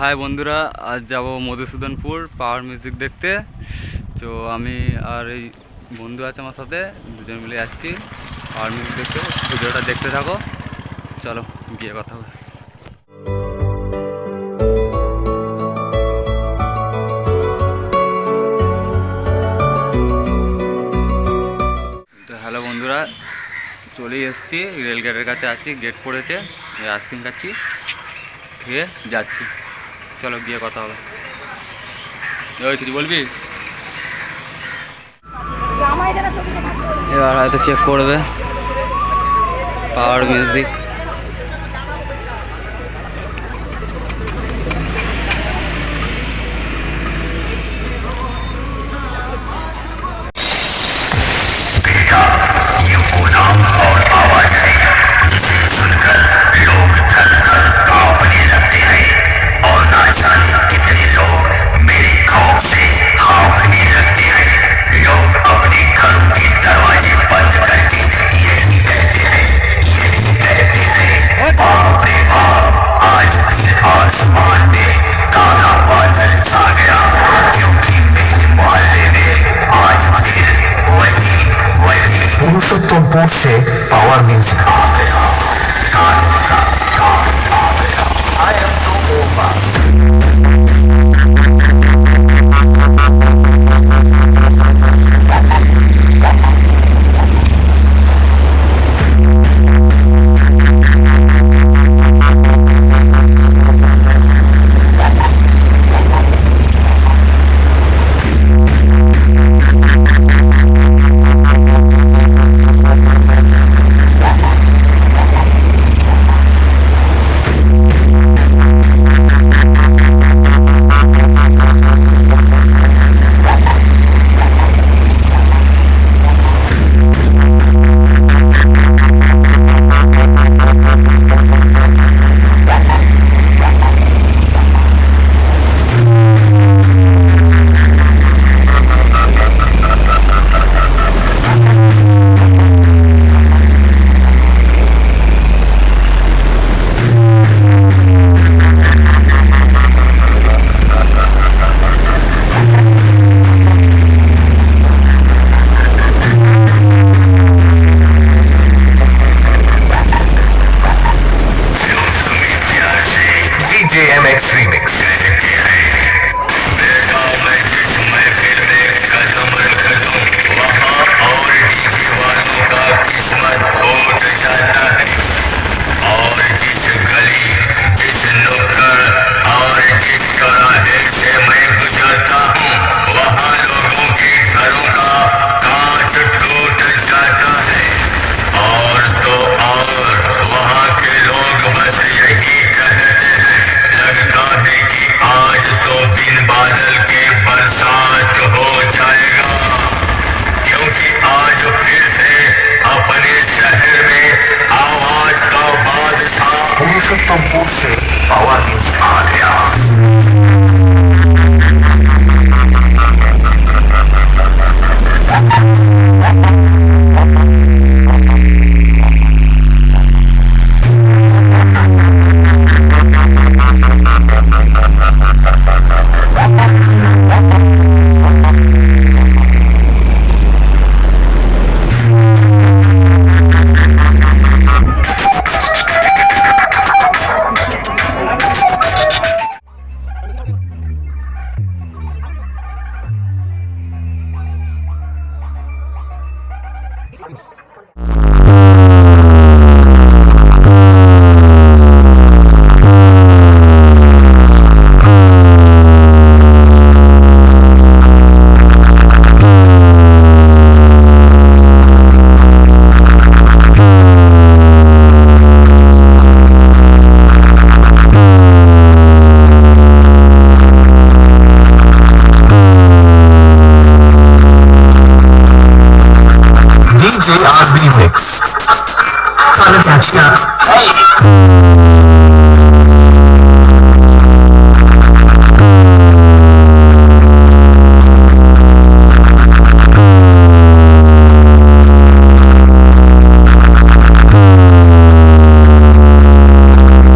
High বন্ধুরা, আজ যাব মধুসূদনপুর পাওয়ার মিউজিক দেখতে। তো আমি আর এই বন্ধু আছে আমার সাথে, দুজন মিলে যাচ্ছি পাওয়ার মিউজিক দেখতে। ভিডিওটা দেখতে থাকো। চলো, গিয়ে কথা হবে তো হ্যালো বন্ধুরা, চলেই এসেছি। রেল গেটের কাছে আছি গেট পড়েছে। আইসক্রিম খাচ্ছি, খেয়ে যাচ্ছি। চলো গিয়ে কথা হবে। ওই কিছু বলবি? এবার হয়তো চেক করবে। পাওয়ার মিউজিক से पावर मीन आ आ गया। I am Hey.